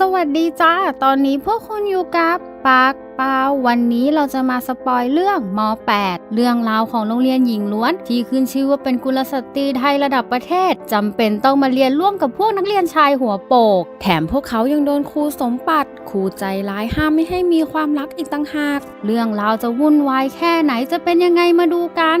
สวัสดีจ้า ตอนนี้พวกคุณอยู่กับปากเปาวันนี้เราจะมาสปอยเรื่องม .8 เรื่องราวของโรงเรียนหญิงล้วน ที่ขึ้นชื่อว่าเป็นกุลสตรีไทยระดับประเทศจำเป็นต้องมาเรียนร่วมกับพวกนักเรียนชายหัวโปก แถมพวกเขายังโดนครูสมปัตครูใจร้ายห้ามไม่ให้มีความรักอีกต่างหาก เรื่องราวจะวุ่นวายแค่ไหนจะเป็นยังไงมาดูกัน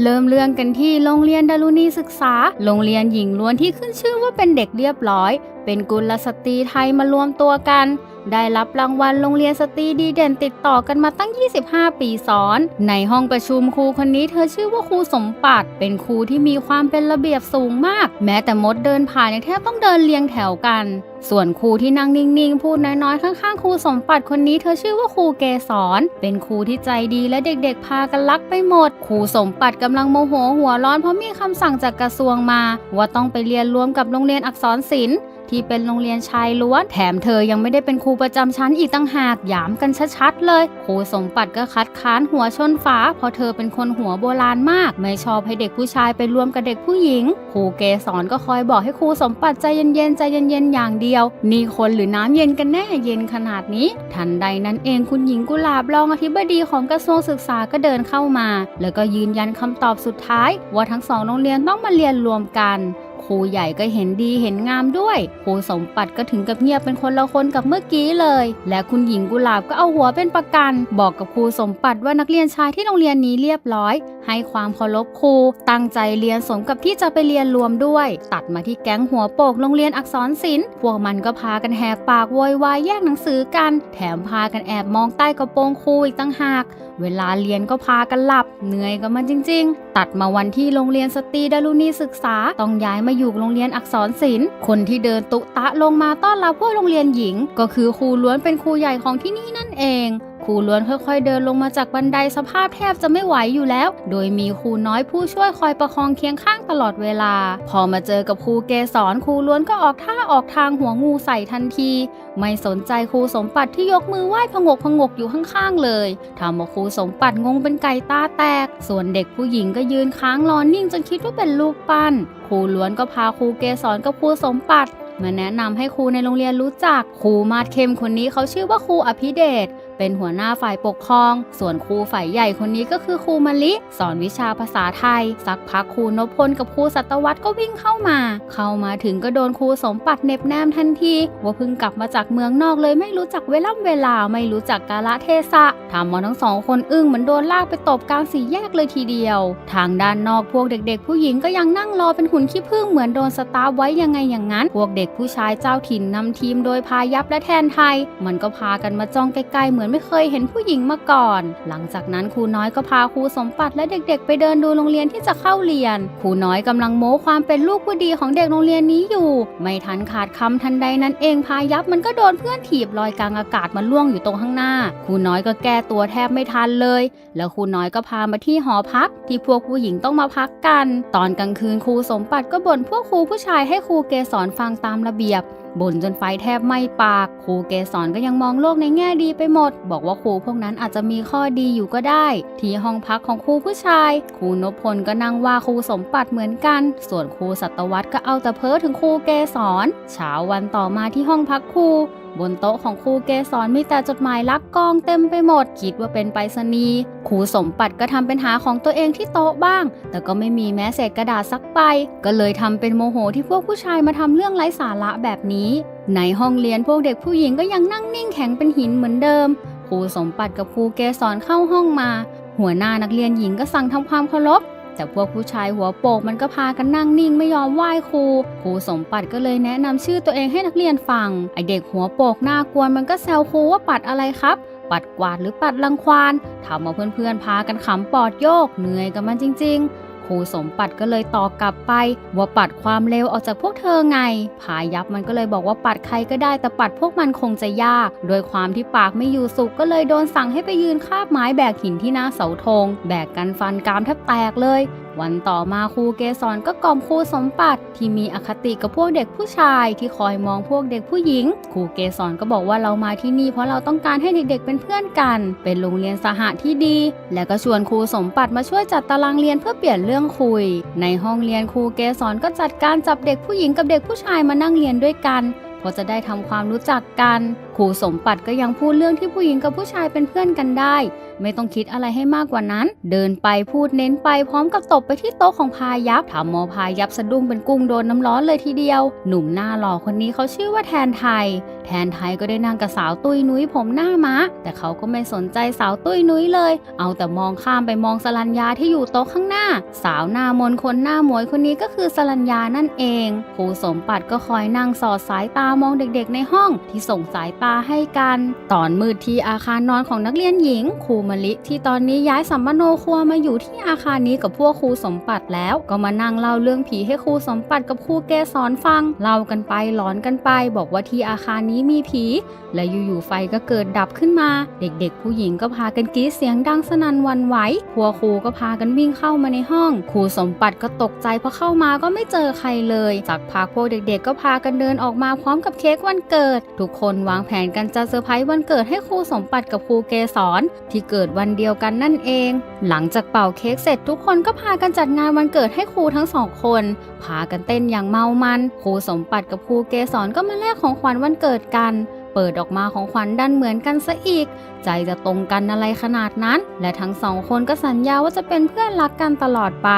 เริ่มเรื่องกันที่โรงเรียนดารุณีศึกษา โรงเรียนหญิงล้วนที่ขึ้นชื่อว่าเป็นเด็กเรียบร้อย เป็นกุลสตรีไทยมารวมตัวกัน ได้รับรางวัลโรงเรียนสตรีดีเด่นติดต่อกันมาตั้ง 25 ปีซ้อน ในห้องประชุมครูคนนี้เธอชื่อว่าครูสมปัตเป็นครูที่มีความเป็นระเบียบสูงมาก แม้แต่มดเดินผ่านยังแทบต้องเดินเรียงแถวกัน ส่วนครูที่นั่งนิ่งๆ พูดน้อยๆ ข้างๆ ครูสมปัตคนนี้เธอชื่อว่าครูเกสรเป็นครูที่ใจดีและเด็กๆ พากันรักไปหมด ครูสมปัตกำลังโมโหหัวร้อนเพราะมีคำสั่งจากกระทรวงมา ว่าต้องไปเรียนรวมกับโรงเรียนอักษรศิลป์ ที่เป็นโรงเรียนชายล้วน แถมเธอยังไม่ได้เป็นครูประจำชั้นอีกตั้งหากหยามกันชัดๆเลยครูสมปัตก็คัดค้านหัวชนฝาเพราะเธอเป็นคนหัวโบราณมาก ไม่ชอบให้เด็กผู้ชายไปรวมกับเด็กผู้หญิงครูเกสรก็คอยบอกให้ครูสมปัตใจเย็นๆใจเย็นๆอย่างเดียว นี่คนหรือน้ำเย็นกันแน่เย็นขนาดนี้ ทันใดนั้นเองคุณหญิงกุหลาบรองอธิบดีของกระทรวงศึกษาก็เดินเข้ามา แล้วก็ยืนยันคำตอบสุดท้าย ว่าทั้งสองโรงเรียนต้องมาเรียนรวมกัน ครูใหญ่ก็เห็นดีเห็นงามด้วย ครูสมปัตก็ถึงกับเงียบเป็นคนละคนกับเมื่อกี้เลย และคุณหญิงกุหลาบก็เอาหัวเป็นประกัน บอกกับครูสมปัตว่านักเรียนชายที่โรงเรียนนี้เรียบร้อย ให้ความเคารพครูตั้งใจเรียนสมกับที่จะไปเรียนรวมด้วย ตัดมาที่แก๊งหัวโปกโรงเรียนอักษรศิลป์พวกมันก็พากันแหกปากโวยวายแย่งหนังสือกัน แถมพากันแอบมองใต้กระโปรงครูอีกตั้งหาก เวลาเรียนก็พากันหลับ เหนื่อยกับมันจริง ๆตัดมาวันที่โรงเรียนสตรีดารุณีศึกษา ต้องย้ายมาอยู่โรงเรียนอักษรศิลป์ คนที่เดินตุตะลงมาต้อนรับพวกโรงเรียนหญิง ก็คือครูล้วนเป็นครูใหญ่ของที่นี่นั่นเอง ครูล้วนค่อยๆ เดินลงมาจากบันไดสภาพแทบจะไม่ไหวอยู่แล้ว โดยมีครูน้อยผู้ช่วยคอยประคองเคียงข้างตลอดเวลา พอมาเจอกับครูเกสรครูล้วนก็ออกท่าออกทางหัวงูใส่ทันที ไม่สนใจครูสมปัตที่ยกมือไหว้พงกพงกอยู่ข้างๆเลยทำเอาครูสมปัตงงเป็นไก่ตาแตก ส่วนเด็กผู้หญิงก็ยืนค้างรอนิ่งจนคิดว่าเป็นรูปปั้นครูล้วนก็พาครูเกสรกับครูสมปัตมาแนะนำให้ครูในโรงเรียนรู้จักครูมาดเข้มคนนี้เขาชื่อว่าครูอภิเดช เป็นหัวหน้าฝ่ายปกครอง ส่วนครูฝ่ายใหญ่คนนี้ก็คือครูมะลิ สอนวิชาภาษาไทย สักพักครูนพพลกับครูสัตวัตก็วิ่งเข้ามา เข้ามาถึงก็โดนครูสมปัตเน็บแนมทันที ว่าเพิ่งกลับมาจากเมืองนอกเลยไม่รู้จักเวล่ำเวลาไม่รู้จักกาลเทศะทำมาทั้งสองคนอึ้งเหมือนโดนลากไปตบกลางสี่แยกเลยทีเดียว ทางด้านนอกพวกเด็กๆ ผู้หญิงก็ยังนั่งรอเป็นหุ่นขี้ผึ้งเหมือนโดนสตาร์ไว้ยังไงอย่างนั้น พวกเด็กผู้ชายเจ้าถิ่นนำทีมโดยพายับและแทนไทย มันก็พากันมาจ้องใกล้ๆเหมือนไม่เคยเห็นผู้หญิงมาก่อน หลังจากนั้นครูน้อยก็พาครูสมปัตและเด็กๆ ไปเดินดูโรงเรียนที่จะเข้าเรียน ครูน้อยกำลังโม้ความเป็นลูกผู้ดีของเด็กโรงเรียนนี้อยู่ ไม่ทันขาดคำทันใดนั้นเองพายับมันก็โดนเพื่อนถีบลอยกลางอากาศมาล่วงอยู่ตรงข้างหน้า ครูน้อยก็แก้ตัวแทบไม่ทันเลย แล้วครูน้อยก็พามาที่หอพัก ที่พวกผู้หญิงต้องมาพักกัน ตอนกลางคืนครูสมปัตก็บ่นพวกครูผู้ชายให้ครูเกสรฟังตามระเบียบ บ่นจนไฟแทบไหม้ปาก ครูเกสรก็ยังมองโลกในแง่ดีไปหมด บอกว่าครูพวกนั้นอาจจะมีข้อดีอยู่ก็ได้ ที่ห้องพักของครูผู้ชาย ครูนพพลก็นั่งว่าครูสมปัตเหมือนกัน ส่วนครูสัตวัตก็เอาแต่เพ้อถึงครูเกสรเช้าวันต่อมาที่ห้องพักครู บนโต๊ะของครูเกสรมีแต่จดหมายลักกองเต็มไปหมด คิดว่าเป็นไปรษณีย์ครูสมปัตก็ทำเป็นหาของตัวเองที่โต๊ะบ้าง แต่ก็ไม่มีแม้เศษกระดาษสักใบก็เลยทำเป็นโมโหที่พวกผู้ชายมาทำเรื่องไร้สาระแบบนี้ ในห้องเรียนพวกเด็กผู้หญิงก็ยังนั่งนิ่งแข็งเป็นหินเหมือนเดิมครูสมปัตกับครูเกสรเข้าห้องมา หัวหน้านักเรียนหญิงก็สั่งทำความเคารพ แต่พวกผู้ชายหัวโปกมันก็พากันนั่งนิ่งไม่ยอมไหว้ครู ครูสมปัดก็เลยแนะนำชื่อตัวเองให้นักเรียนฟัง ไอเด็กหัวโปกหน้ากวนมันก็แซวครูว่าปัดอะไรครับ ปัดกวาดหรือปัดลังควานทำเอาเพื่อนๆพากันขำปอดโยกเหนื่อยกับมันจริง ๆ รูสมปัดก็เลยตอบกลับไป ว่าปัดความเร็วออกจากพวกเธอไงพายับมันก็เลยบอกว่าปัดใครก็ได้แต่ปัดพวกมันคงจะยาก โดยความที่ปากไม่อยู่สุขก็เลยโดนสั่งให้ไปยืนคาบไม้แบกหินที่หน้าเสาธงแบกกันฟันกรามแทบแตกเลย วันต่อมาครูเกสรก็กล่อมครูสมปัดที่มีอคติกับพวกเด็กผู้ชายที่คอยมองพวกเด็กผู้หญิง ครูเกสรก็บอกว่าเรามาที่นี่เพราะเราต้องการให้เด็กๆเป็นเพื่อนกัน เป็นโรงเรียนสหะที่ดี และก็ชวนครูสมปัดมาช่วยจัดตารางเรียนเพื่อเปลี่ยนเรื่องคุย ในห้องเรียนครูเกสรก็จัดการจับเด็กผู้หญิงกับเด็กผู้ชายมานั่งเรียนด้วยกันเพราะจะได้ทำความรู้จักกัน ครูสมปัดก็ยังพูดเรื่องที่ผู้หญิงกับผู้ชายเป็นเพื่อนกันได้ไม่ต้องคิดอะไรให้มากกว่านั้น เดินไปพูดเน้นไปพร้อมกับตบไปที่โต๊ะของพายับทำมมอพายับสะดุ้งเป็นกุ้งโดนน้ำร้อนเลยทีเดียว หนุ่มหน้าหล่อคนนี้เขาชื่อว่าแทนไทย แทนไทยก็ได้นั่งกับสาวตุ้ยนุ้ยผมหน้าม้า แต่เขาก็ไม่สนใจสาวตุ้ยนุ้ยเลย เอาแต่มองข้ามไปมองสลัญญาที่อยู่โต๊ะข้างหน้า สาวหน้ามนคนหน้าหมวยคนนี้ก็คือสลัญญานั่นเองครูสมปัดก็คอยนั่งสอดสายตามองเด็กๆ ในห้องที่ส่งสายตาให้กัน ตอนมืดที่อาคารนอนของนักเรียนหญิงครูมะลิที่ตอนนี้ย้ายสัมมโนครัวมาอยู่ที่อาคารนี้กับพวกครูสมปัดแล้ว ก็มานั่งเล่าเรื่องผีให้ครูสมปัดกับครูเกสอนฟังเล่ากันไปหลอนกันไป บอกว่าที่อาคารนี้มีผี และอยู่ๆไฟก็เกิดดับขึ้นมา เด็กๆ ผู้หญิงก็พากันกรี๊ดเสียงดังสนั่นวันไหวพวกครูก็พากันวิ่งเข้ามาในห้อง ครูสมปัดก็ตกใจเพราะเข้ามาก็ไม่เจอใครเลยจากพักพวกเด็กๆ ก็พากันเดินออกมาพร้อมกับเค้กวันเกิด ทุกคนวางแผนกันจะเซอร์ไพรส์วันเกิดให้ครูสมปัดกับครูเกสรที่เกิดวันเดียวกันนั่นเอง หลังจากเป่าเค้กเสร็จทุกคนก็พากันจัดงานวันเกิดให้ครูทั้งสองคน พากันเต้นอย่างเมามัน ครูสมปัดกับครูเกสรก็มาแลกของขวัญวันเกิดกัน เปิดออกมาของขวัญดันเหมือนกันซะอีก ใจจะตรงกันอะไรขนาดนั้น และทั้งสองคนก็สัญญาว่าจะเป็นเพื่อนรักกันตลอดไป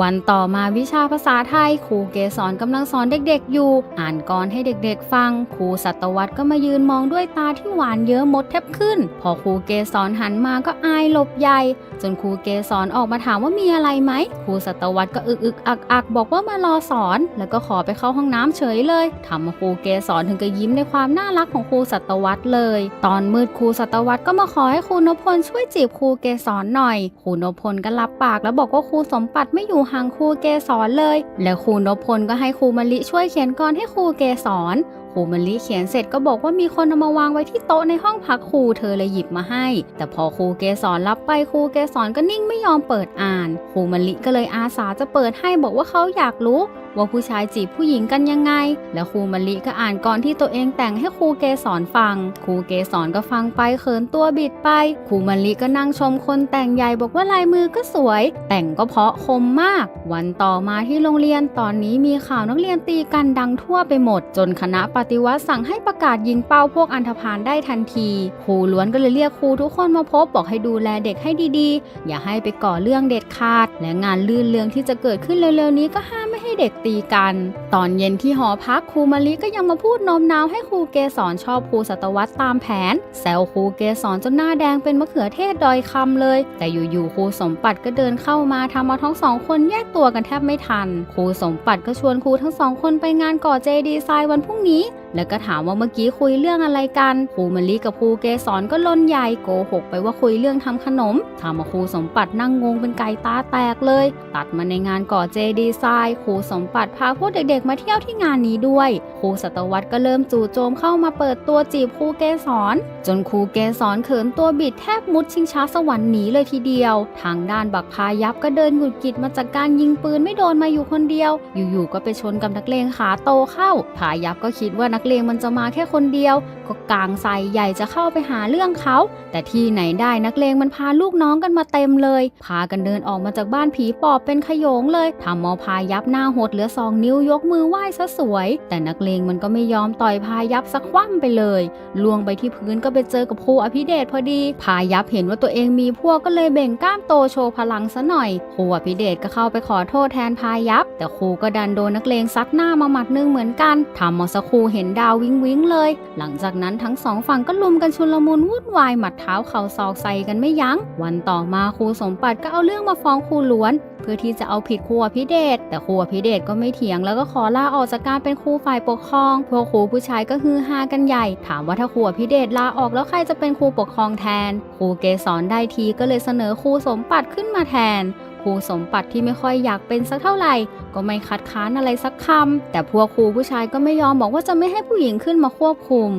วันต่อมาวิชาภาษาไทยครูเกสรกำลังสอนเด็กๆอยู่ อ่านกรให้เด็กๆฟัง ครูสัตวัตก็มายืนมองด้วยตาที่หวานเยอะมดแทบขึ้น พอครูเกสรหันมาก็อายหลบใหญ่ จนครูเกสรออกมาถามว่ามีอะไรไหมครูสัตวัตก็อึกอึกอักอักบอกว่ามารอสอน แล้วก็ขอไปเข้าห้องน้ำเฉยเลยทำมาครูเกสรถึงกับยิ้มในความน่ารักของครูสัตวัตเลย ตอนมืดครูสัตวัตก็มาขอให้ครูนพพลช่วยจีบครูเกสรหน่อยครูนพพลก็รับปากแล้วบอกว่าครูสมปัดไม่อยู่หังครูเกสรเลย แล้วครูนพพลก็ให้ครูมะลิช่วยเขียนกรให้ครูเกสรค รูมะลิเขียนเสร็จก็บอกว่ามีคนเอามาวางไว้ที่โต๊ะในห้องพักครูเธอเลยหยิบมาให้ แต่พอครูเกสรรับไปครูเกสรก็นิ่งไม่ยอมเปิดอ่าน ครูมะลิก็เลยอาสาจะเปิดให้บอกว่าเขาอยากรู้ว่าผู้ชายจีบผู้หญิงกันยังไง แล้วครูมะลิก็อ่านก่อนที่ตัวเองแต่งให้ครูเกสรฟัง ครูเกสรก็ฟังไปเขินตัวบิดไป ครูมะลิก็นั่งชมคนแต่งใหญ่บอกว่าลายมือก็สวย แต่งก็เพาะคมมาก วันต่อมาที่โรงเรียนตอนนี้มีข่าวนักเรียนตีกันดังทั่วไปหมด จนคณะปฏิวัติสั่งให้ประกาศยิงเป้าพวกอันธพาลได้ทันทีครูล้วนก็เลยเรียกครูทุกคนมาพบบอกให้ดูแลเด็กให้ดีๆ อย่าให้ไปก่อเรื่องเด็ดขาด และงานลื่นเรื่องที่จะเกิดขึ้นเร็วๆนี้ก็ห้ามไม่ให้ เด็กตีกัน ตอนเย็นที่หอพักครูมะลิก็ยังมาพูดโน้มน้าวให้ครูเกสรชอบครูสัตวัตตามแผน แซวครูเกสรจนหน้าแดงเป็นมะเขือเทศดอยคำเลย แต่อยู่ๆครูสมปัดก็เดินเข้ามาทำเอาทั้งสองคนแยกตัวกันแทบไม่ทัน ครูสมปัดก็ชวนครูทั้งสองคนไปงานก่อเจดีไซน์วันพรุ่งนี้ แล้วก็ถามว่าเมื่อกี้คุยเรื่องอะไรกันครูมะลิกับครูเกสรก็ลนใหญ่โกหกไปว่าคุยเรื่องทำขนมทำมาครูสมปัดนั่งงงเป็นไก่ตาแตกเลย ตัดมาในงานก่อเจดีย์ทรายครูสมปัดพาพวกเด็กๆ มาเที่ยวที่งานนี้ด้วยครูสัตวัตก็เริ่มจู่โจมเข้ามาเปิดตัวจีบครูเกสรจนครูเกสรเขินตัวบิดแทบมุดชิงช้าสวรรค์หนีเลยทีเดียว ทางด้านบักพายับก็เดินหงุดหงิดมาจากการยิงปืนไม่โดนมาอยู่คนเดียว อยู่ๆก็ไปชนกับนักเลงขาโตเข้าพายับก็คิดว่านักเลงมันจะมาแค่คนเดียว ก็กางใส่ใหญ่จะเข้าไปหาเรื่องเขา แต่ที่ไหนได้นักเลงมันพาลูกน้องกันมาเต็มเลย พากันเดินออกมาจากบ้านผีปอบเป็นขโยงเลยทำมอพายับหน้าหดเหลือสองนิ้วยกมือไหว้ซะสวย แต่นักเลงมันก็ไม่ยอมต่อยพายับสักคว่ำไปเลยล่วงไปที่พื้นก็ไปเจอกับครูอภิเดชพอดี พายับเห็นว่าตัวเองมีพวกก็เลยเบ่งกล้ามโตโชว์พลังซะหน่อยครูอภิเดชก็เข้าไปขอโทษแทนพายับ แต่ครูก็ดันโดนนักเลงซัดหน้ามาหมัดนึงเหมือนกันทำมอสครูเห็นดาววิงวิงเลย หลังจากนั้นทั้งสองฝั่งก็ลุมกันชุลมุนวุ่นวายหมัดเท้าเข่าศอกใส่กันไม่ยัง้ง วันต่อมาครูสมปัดก็เอาเรื่องมาฟ้องครูล้วน เพื่อที่จะเอาผิดครูอภิเดชแต่ครูอภิเดชก็ไม่เถียงแล้วก็ขอลาออกจากการเป็นครูฝ่ายปกครองพวกครูผู้ชายก็ฮือฮากันใหญ่ ถามว่าถ้าครูอภิเดชลาออกแล้วใครจะเป็นครูปกครองแทน ครูเกสรได้ทีก็เลยเสนอครูสมปัดขึ้นมาแทน ครูสมปัติที่ไม่ค่อยอยากเป็นสักเท่าไหร่ ก็ไม่คัดค้านอะไรสักคำแต่พวกครูผู้ชายก็ไม่ยอมบอกว่าจะไม่ให้ผู้หญิงขึ้นมาควบคุม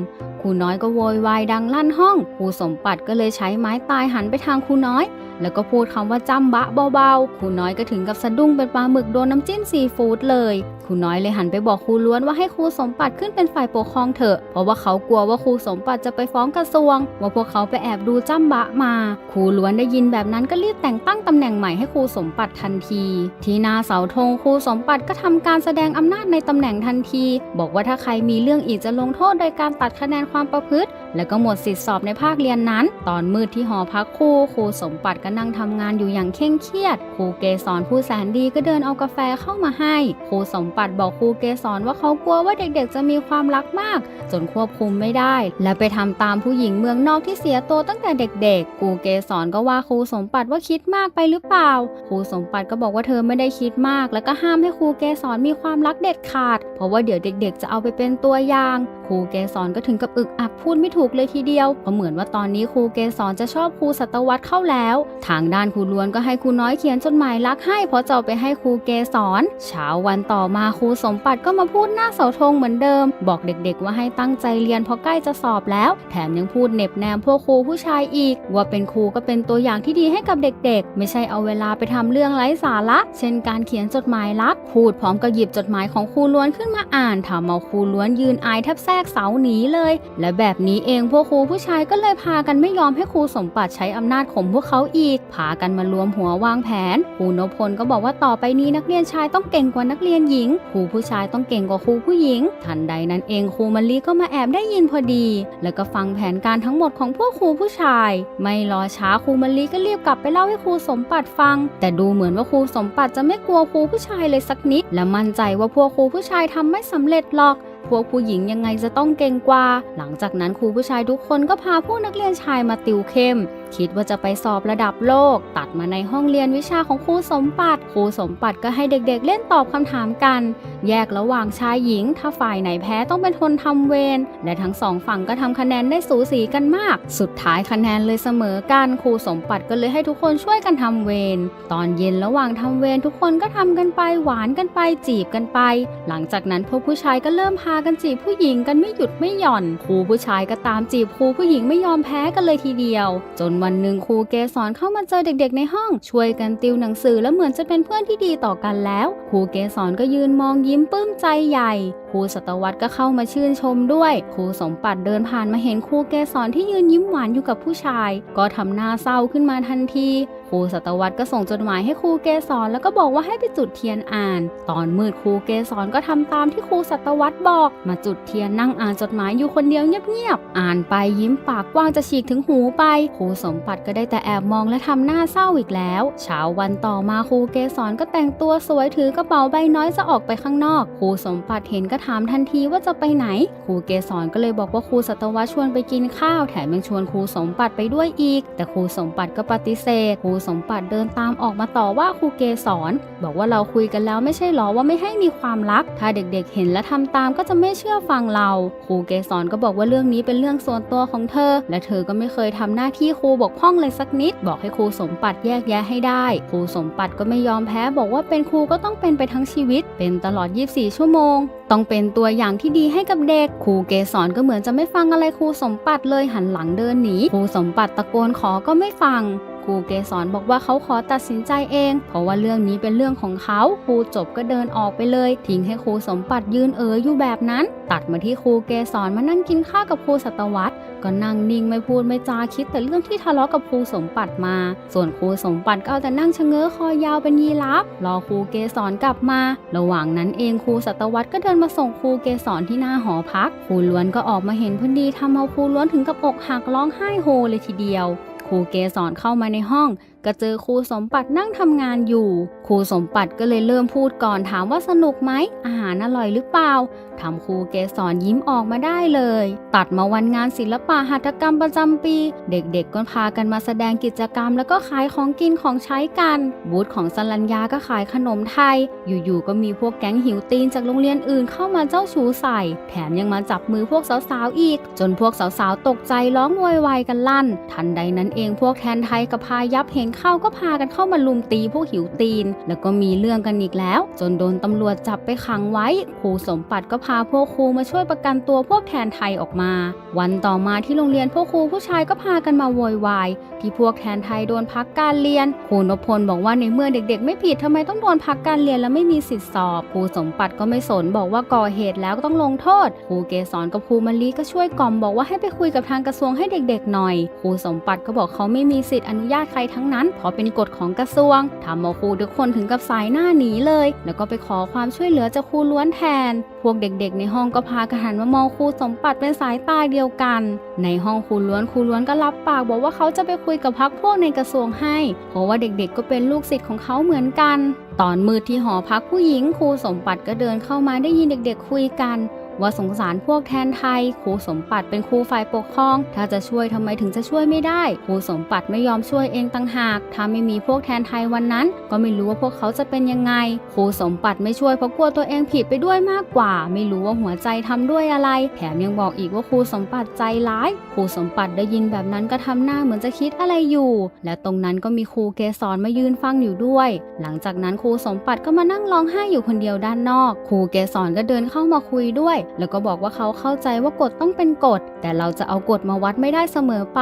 ครูน้อยก็โวยวายดังลั่นห้องครูสมปัติก็เลยใช้ไม้ตายหันไปทางครูน้อย แล้วก็พูดคำว่าจำบะเบาๆครูน้อยก็ถึงกับสะดุ้งเป็นปลาหมึกโดนน้ำจิ้มซีฟู้ดเลย ครูน้อยเลยหันไปบอกครูล้วนว่าให้ครูสมปัติขึ้นเป็นฝ่ายปกครองเถอะ เพราะว่าเขากลัวว่าครูสมปัติจะไปฟ้องกระทรวง ว่าพวกเขาไปแอบดูจ้ำบะมา ครูล้วนได้ยินแบบนั้นก็รีบแต่งตั้งตำแหน่งใหม่ให้ครูสมปัติทันที ที่นาเสาธงครูสมปัติก็ทำการแสดงอำนาจในตำแหน่งทันที บอกว่าถ้าใครมีเรื่องอีกจะลงโทษโดยการตัดคะแนนความประพฤติ แล้วก็หมดสิทธิสอบในภาคเรียนนั้น ตอนมืดที่หอพักครูครูสมปัติก็นั่งทำงานอยู่อย่างเคร่งเครียด ครูเกสรผู้แสนดีก็เดินเอากาแฟเข้ามาให้ ครูสมปัดบอกครูเกสรว่าเขากลัวว่าเด็กๆ จะมีความรักมาก จนควบคุมไม่ได้ และไปทำตามผู้หญิงเมืองนอกที่เสียตัวตั้งแต่เด็กๆครูเกสรก็ว่าครูสมปัดว่าคิดมากไปหรือเปล่าครูสมปัดก็บอกว่าเธอไม่ได้คิดมาก แล้วก็ห้ามให้ครูเกสรมีความรักเด็ดขาด เพราะว่าเดี๋ยวเด็ก ๆ จะเอาไปเป็นตัวอย่าง ครูเกสรก็ถึงกับอึกอักพูดไม่ถูกเลยทีเดียวเพราะเหมือนว่าตอนนี้ครูเกสรจะชอบครูสัตวัตเข้าแล้ว ทางด้านครูล้วนก็ให้ครูน้อยเขียนจดหมายรักให้เพราะจะเอาไปให้ครูเกสรเช้าวันต่อมาครูสมปัติก็มาพูดหน้าเสาธงเหมือนเดิม บอกเด็กๆว่าให้ตั้งใจเรียนเพราะใกล้จะสอบแล้ว แถมยังพูดเหน็บแนมพวกครูผู้ชายอีก ว่าเป็นครูก็เป็นตัวอย่างที่ดีให้กับเด็กๆ ไม่ใช่เอาเวลาไปทำเรื่องไร้สาระ เช่นการเขียนจดหมายรักพูดพร้อมกับหยิบจดหมายของครูล้วนขึ้นมาอ่านถามเอาครูล้วนยืนอายแทบแทกเสาหนีเลย และแบบนี้เองพวกครูผู้ชายก็เลยพากันไม่ยอมให้ครูสมปัติใช้อำนาจข่มพวกเขาอีก พากันมารวมหัววางแผนครูนพพลก็บอกว่าต่อไปนี้นักเรียนชายต้องเก่งกว่านักเรียนหญิงครูผู้ชายต้องเก่งกว่าครูผู้หญิง ทันใดนั้นเองครูมะลิก็มาแอบได้ยินพอดี แล้วก็ฟังแผนการทั้งหมดของพวกครูผู้ชาย ไม่รอช้าครูมะลิก็รีบกลับไปเล่าให้ครูสมปัติฟัง แต่ดูเหมือนว่าครูสมปัติจะไม่กลัวครูผู้ชายเลยสักนิด และมั่นใจว่าพวกครูผู้ชายทำไม่สำเร็จหรอก พวกผู้หญิงยังไงจะต้องเก่งกว่า หลังจากนั้นครูผู้ชายทุกคนก็พาพวกนักเรียนชายมาติวเข้มคิดว่าจะไปสอบระดับโลก ตัดมาในห้องเรียนวิชาของครูสมปัติครูสมปัติก็ให้เด็กๆ เล่นตอบคำถามกัน แยกระหว่างชายหญิง ถ้าฝ่ายไหนแพ้ต้องเป็นคนทำเวรและทั้งสองฝั่งก็ทำคะแนนได้สูสีกันมาก สุดท้ายคะแนนเลยเสมอกันครูสมปัติก็เลยให้ทุกคนช่วยกันทำเวรตอนเย็นระหว่างทำเวรทุกคนก็ทำกันไปหวานกันไปจีบกันไป หลังจากนั้นพวกผู้ชายก็เริ่มพากันจีบผู้หญิงกันไม่หยุดไม่หย่อนครูผู้ชายก็ตามจีบครูผู้หญิงไม่ยอมแพ้กันเลยทีเดียว จนวันหนึ่งครูเกสรเข้ามาเจอเด็กๆในห้อง ช่วยกันติวหนังสือแล้วเหมือนจะเป็นเพื่อนที่ดีต่อกันแล้ว ครูเกสรก็ยืนมองยิ้มปลื้มใจใหญ่ครูสัตวัตก็เข้ามาชื่นชมด้วย ครูสมปัติเดินผ่านมาเห็นครูเกสรที่ยืนยิ้มหวานอยู่กับผู้ชาย ก็ทำหน้าเศร้าขึ้นมาทันทีครูสัตวัตก็ส่งจดหมายให้ครูเกสรแล้วก็บอกว่าให้ไปจุดเทียนอ่าน ตอนมืดครูเกสรก็ทำตามที่ครูสัตวัตบอก มาจุดเทียนนั่งอ่านจดหมายอยู่คนเดียวเงียบๆอ่านไปยิ้มปากกว้างจะฉีกถึงหูไป ครูสมปัติก็ได้แต่แอบมองและทำหน้าเศร้าอีกแล้ว เช้าวันต่อมาครูเกสรก็แต่งตัวสวยถือกระเป๋าใบน้อยจะออกไปข้างนอก ครูสมปัติเห็นก็ถามทันทีว่าจะไปไหน ครูเกสรก็เลยบอกว่าครูสัตวัตชวนไปกินข้าว แถมยังชวนครูสมปัติไปด้วยอีก แต่ครูสมปัติก็ปฏิเสธ ครูสมปัติเดินตามออกมาต่อว่าครูเกสรบอกว่าเราคุยกันแล้วไม่ใช่หรอว่าไม่ให้มีความรัก ถ้าเด็กๆเห็นและทำตามก็จะไม่เชื่อฟังเรา ครูเกสรก็บอกว่าเรื่องนี้เป็นเรื่องส่วนตัวของเธอ และเธอก็ไม่เคยทำหน้าที่ครูบกพร่องเลยสักนิด บอกให้ครูสมปัติแยกแยะให้ได้ ครูสมปัติก็ไม่ยอมแพ้บอกว่าเป็นครูก็ต้องเป็นไปทั้งชีวิต เป็นตลอด 24 ชั่วโมงต้องเป็นตัวอย่างที่ดีให้กับเด็กครูเกสรก็เหมือนจะไม่ฟังอะไรครูสมปัติเลยหันหลังเดินหนีครูสมปัติตะโกนขอก็ไม่ฟัง ครูเกสรบอกว่าเขาขอตัดสินใจเอง เพราะว่าเรื่องนี้เป็นเรื่องของเขาครูจบก็เดินออกไปเลย ทิ้งให้ครูสมปัติยืนเอ๋ออยู่แบบนั้น ตัดมาที่ครูเกสรมานั่งกินข้าวกับครูสัตวัตก็นั่งนิ่งไม่พูดไม่จาคิดแต่เรื่องที่ทะเลาะกับครูสมปัติมา ส่วนครูสมปัติก็เอาแต่นั่งชะเง้อคอยาวเป็นยีราฟรอครูเกสรกลับมา ระหว่างนั้นเองครูสัตวัตก็เดินมาส่งครูเกสรที่หน้าหอพักครูล้วนก็ออกมาเห็นพอดีทำเอาครูล้วนถึงกับอกหักร้องไห้โฮเลยทีเดียว ครูเกสอนเข้ามาในห้องก็เจอครูสมปัตินั่งทำงานอยู่ ครูสมปัติก็เลยเริ่มพูดก่อนถามว่าสนุกไหม อาหารอร่อยหรือเปล่าทำครูเกสรยิ้มออกมาได้เลย ตัดมาวันงานศิลปะหัตถกรรมประจำปี เด็กๆก็พากันมาแสดงกิจกรรม แล้วก็ขายของกินของใช้กัน บูธของสลัญญาก็ขายขนมไทย อยู่ๆก็มีพวกแก๊งหิวตีนจากโรงเรียนอื่นเข้ามาเจ้าชู้ใส่ แถมยังมาจับมือพวกสาวๆอีก จนพวกสาวๆตกใจร้องโวยวายกันลั่น ทันใดนั้นเองพวกแทนไทยกับพายับเห็นเข้าก็พากันเข้ามาลุมตีพวกหิวตีน แล้วก็มีเรื่องกันอีกแล้ว จนโดนตำรวจจับไปขังไว้ครูสมปัตก็พาพวกครูมาช่วยประกันตัวพวกแทนไทยออกมา วันต่อมาที่โรงเรียนพวกครูผู้ชายก็พากันมาโวยวายที่พวกแทนไทยโดนพักการเรียนครูนพพลบอกว่าในเมื่อเด็กๆ ไม่ผิดทำไมต้องโดนพักการเรียนและไม่มีสิทธิสอบครูสมปัตก็ไม่สนบอกว่าก่อเหตุแล้วก็ต้องลงโทษครูเกษรกับครูมลิก็ช่วยกล่อมบอกว่าให้ไปคุยกับทางกระทรวงให้เด็กๆหน่อยครูสมปัตก็บอกเขาไม่มีสิทธิ์อนุญาตใครทั้งนั้นเพราะเป็นกฎของกระทรวงทำเอาครูทุกคนถึงกับสายหน้าหนีเลย แล้วก็ไปขอความช่วยเหลือจากครูล้วนแทน พวกเด็กๆ ในห้องก็พากันหันมามองครูสมปัตเป็นสายตาเดียวกัน ในห้องครูล้วนครูล้วนก็รับปากบอกว่าเขาจะไปคุยกับพักพวกในกระทรวงให้ เพราะว่าเด็กๆ ก็เป็นลูกศิษย์ของเขาเหมือนกัน ตอนมืดที่หอพักผู้หญิงครูสมปัตก็เดินเข้ามาได้ยินเด็ก ๆ คุยกัน ว่าสงสารพวกแทนไทยครูสมปัตเป็นครูฝ่ายปกครอง ถ้าจะช่วยทำไมถึงจะช่วยไม่ได้ครูสมปัตไม่ยอมช่วยเองตั้งหาก ถ้าไม่มีพวกแทนไทยวันนั้น ก็ไม่รู้ว่าพวกเขาจะเป็นยังไงครูสมปัตไม่ช่วยเพราะกลัวตัวเองผิดไปด้วยมากกว่า ไม่รู้ว่าหัวใจทำด้วยอะไร แถมยังบอกอีกว่าครูสมปัตใจร้ายครูสมปัตได้ยินแบบนั้นก็ทำหน้าเหมือนจะคิดอะไรอยู่ และตรงนั้นก็มีครูเกสรมายืนฟังอยู่ด้วย หลังจากนั้นครูสมปัตก็มานั่งร้องไห้อยู่คนเดียวด้านนอก ครูเกสรก็เดินเข้ามาคุยด้วยแล้วก็บอกว่าเขาเข้าใจว่ากฎต้องเป็นกฎ แต่เราจะเอากฎมาวัดไม่ได้เสมอไป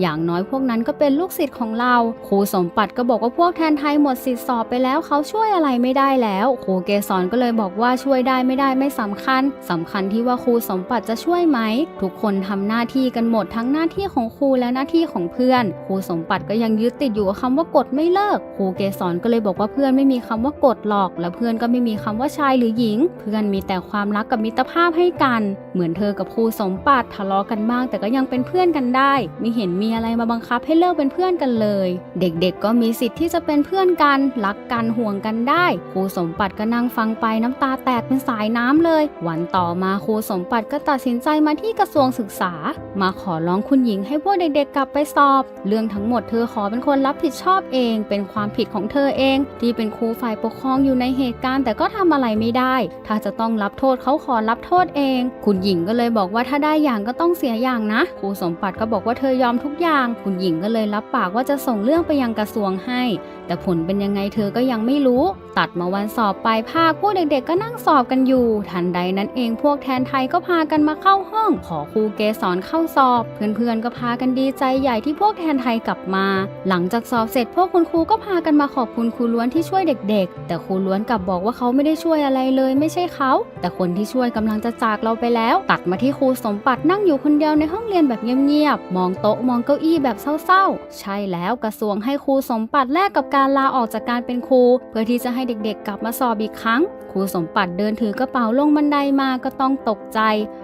อย่างน้อยพวกนั้นก็เป็นลูกศิษย์ของเราครูสมปัตก็บอกว่าพวกแทนไทยหมดสิทธิ์สอบไปแล้วเขาช่วยอะไรไม่ได้แล้วครูเกสรก็เลยบอกว่าช่วยได้ไม่ได้ไม่สำคัญสำคัญที่ว่าครูสมปัตจะช่วยไหมทุกคนทำหน้าที่กันหมดทั้งหน้าที่ของครูและหน้าที่ของเพื่อนครูสมปัตก็ยังยึดติดอยู่กับคำว่ากฎไม่เลิกครูเกสรก็เลยบอกว่าเพื่อนไม่มีคำว่ากฎหรอก และเพื่อนก็ไม่มีคำว่าชายหรือหญิง เพื่อนมีแต่ความรักกับมิตรภาพให้กัน เหมือนเธอกับครูสมปัตทะเลาะกันบ้าง แต่ก็ยังเป็นเพื่อนกันได้ ไม่เห็นมีอะไรมาบังคับให้เลิกเป็นเพื่อนกันเลย เด็กๆ ก็มีสิทธิ์ที่จะเป็นเพื่อนกันรักกันห่วงกันได้ ครูสมปัตก็นั่งฟังไปน้ำตาแตกเป็นสายน้ำเลย วันต่อมาครูสมปัตก็ตัดสินใจมาที่กระทรวงศึกษา มาขอร้องคุณหญิงให้พวกเด็กๆ กลับไปสอบ เรื่องทั้งหมดเธอขอเป็นคนรับผิดชอบเอง เป็นความผิดของเธอเอง ที่เป็นครูฝ่ายปกครองอยู่ในเหตุการณ์ แต่ก็ทำอะไรไม่ได้ ถ้าจะต้องรับโทษเขาขอรับโทษเอง คุณหญิงก็เลยบอกว่าถ้าได้อย่างก็ต้องเสียอย่างนะ ครูสมปัตก็บอกว่าเธอยอมทุกอย่าง คุณหญิงก็เลยรับปากว่าจะส่งเรื่องไปยังกระทรวงให้ แต่ผลเป็นยังไงเธอก็ยังไม่รู้ ตัดมาวันสอบปลายภาคพวกเด็กๆก็นั่งสอบกันอยู่ ทันใดนั้นเองพวกแทนไทยก็พากันมาเข้าห้อง ขอครูเกสรเข้าสอบ เพื่อนๆก็พากันดีใจใหญ่ที่พวกแทนไทยกลับมา หลังจากสอบเสร็จพวกคุณครูก็พากันมาขอบคุณครูล้วนที่ช่วยเด็ก ๆ แต่ครูล้วนกลับบอกว่าเขาไม่ได้ช่วยอะไรเลย ไม่ใช่เขา แต่คนที่ช่วยกำลังจะจากเราไปแล้ว ตัดมาที่ครูสมปัตนั่งอยู่คนเดียวในห้องเรียนแบบเงียบๆมองโต๊ะมองเก้าอี้แบบเศร้าๆ ใช่แล้วกระทรวงให้ครูสมปัตแลกกับการลาออกจากการเป็นครู เพื่อที่จะให้เด็กๆ กลับมาสอบอีกครั้ง ครูสมปัตเดินถือกระเป๋าลงบันไดมาก็ต้องตกใจ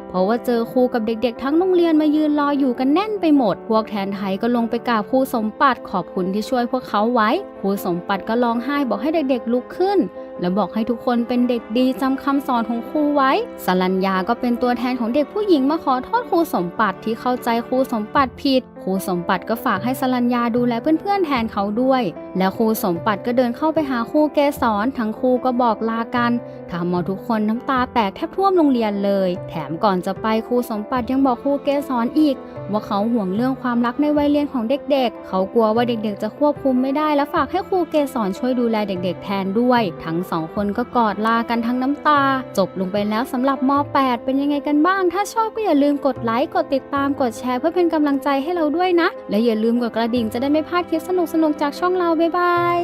เพราะว่าเจอครูกับเด็กๆ ทั้งโรงเรียนมายืนรออยู่กันแน่นไปหมด พวกแทนไทยก็ลงไปกราบครูสมปัตขอบคุณที่ช่วยพวกเขาไว้ ครูสมปัตก็ร้องไห้บอกให้เด็กๆลุกขึ้น แล้วบอกให้ทุกคนเป็นเด็กดีจำคำสอนของครูไว้ สรัญญาก็เป็นตัวแทนของเด็กผู้หญิงมาขอโทษครูสมปัตที่เข้าใจครูสมปัตผิด ครูสมปัตก็ฝากให้สรัญญาดูแลเพื่อนๆแทนเขาด้วย แล้วครูสมปัตก็เดินเข้าไปหาครูเกสรทั้งครูก็บอกลากันทำเอาทุกคนน้ำตาแตกแทบท่วมโรงเรียนเลย แถมก่อนจะไปครูสมปัตยังบอกครูเกสรอีก ว่าเขาห่วงเรื่องความรักในวัยเรียนของเด็กๆ เขากลัวว่าเด็กๆ จะควบคุมไม่ได้ และฝากให้ครูเกสรช่วยดูแลเด็ก ๆ แทนด้วย ทั้งสองคนก็กอดลากันทั้งน้ำตา จบลงไปแล้วสำหรับม .8 เป็นยังไงกันบ้าง ถ้าชอบก็อย่าลืมกดไลค์กดติดตามกดแชร์เพื่อเป็นกำลังใจให้เราด้วยนะ และอย่าลืมกดกระดิ่งจะได้ไม่พลาดคลิปสนุกๆจากช่องเราบ๊ายบาย